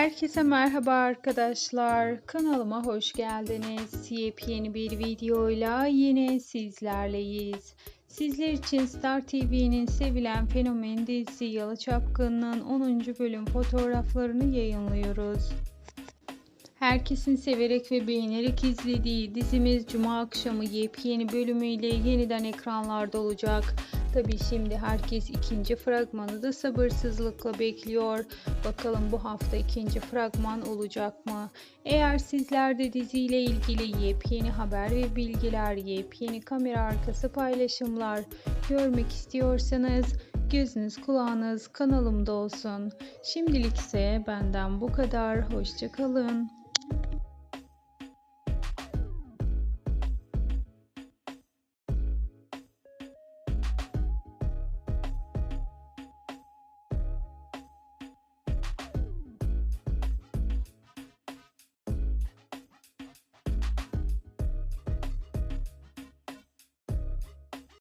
Herkese merhaba arkadaşlar. Kanalıma hoş geldiniz. Yepyeni bir videoyla yine sizlerleyiz. Sizler için Star TV'nin sevilen fenomen dizisi Yalı Çapkın'ın 10. bölüm fotoğraflarını yayınlıyoruz. Herkesin severek ve beğenerek izlediği dizimiz Cuma akşamı yepyeni bölümüyle yeniden ekranlarda olacak. Tabi şimdi herkes ikinci fragmanı da sabırsızlıkla bekliyor. Bakalım bu hafta ikinci fragman olacak mı? Eğer sizler de diziyle ilgili yepyeni haber ve bilgiler, yepyeni kamera arkası paylaşımlar görmek istiyorsanız gözünüz kulağınız kanalımda olsun. Şimdilik ise benden bu kadar. Hoşçakalın.